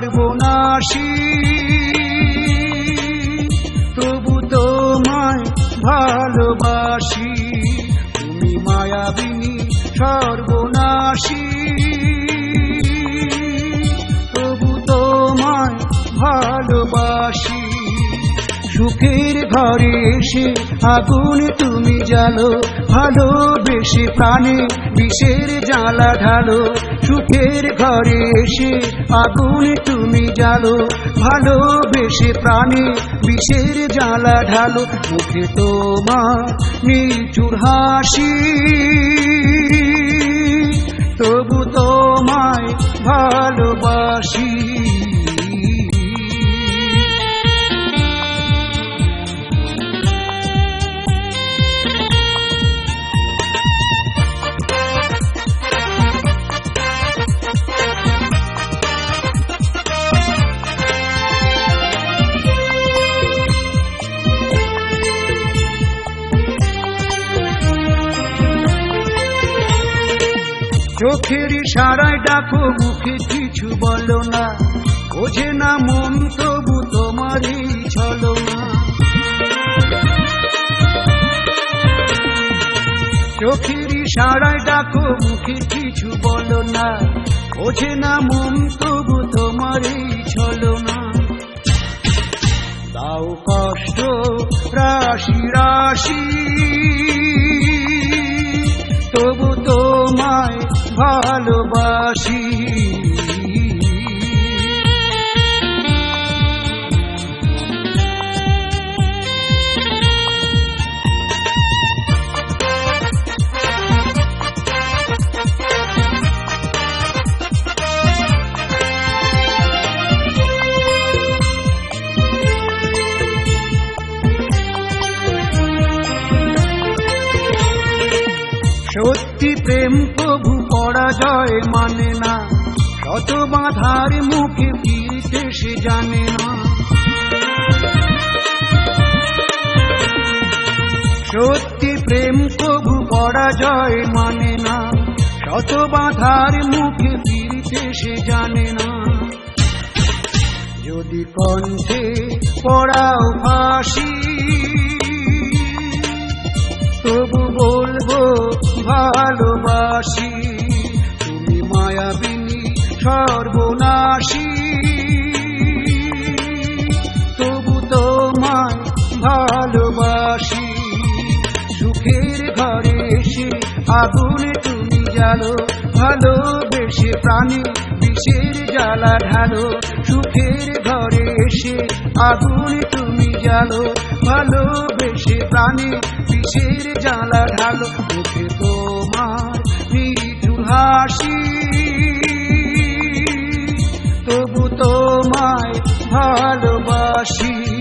সর্বনাশী। তবু তোমায় ভালোবাসি তুমি মায়াবিনী সর্বনাশী। তবু তোমায় ভালোবাসি সুখের ঘরে এসে আগুন তুমি জ্বালো ভালোবেসে প্রাণে বিষের জ্বালা ঢালো। সুখের ঘরে এসে আগুন তুমি জ্বালো ভালোবেসে প্রাণে বিষের জ্বালা ঢালো। মুখে তোমার নিচুর হাসি চোখের সারাই ডাকো, মুখে কিছু বলো না। বোঝে না মন, তবু তোমারই চলো না চোখের সারাই ডাকো, মুখে কিছু বলো না। বোঝে না মন, তবু সত্যি প্রেম প্রভু পরাজয় মানে না। শত বাধার মুখে ফিরতে সে জানে না। সত্যি প্রেম প্রভু পরাজয় মানে না। শত বাধার মুখে ফিরতে সে জানে না। যদি কণ্ঠে পড়াও ফাঁসি ভালোবাসি, তুমি মায়াবিনী সর্বনাশী। তবু তোমায় ভালোবাসি, সুখের ঘরে এসে আগুন তুমি জ্বালো, ভালোবেসে প্রাণী বিষের জ্বালা ঢালো, সুখের ঘরে এসে আগুন তুমি জ্বালো, ভালোবেসে প্রাণী বিষের জ্বালা ঢালো তোমার হাসি। তবু তোমায় ভালোবাসি।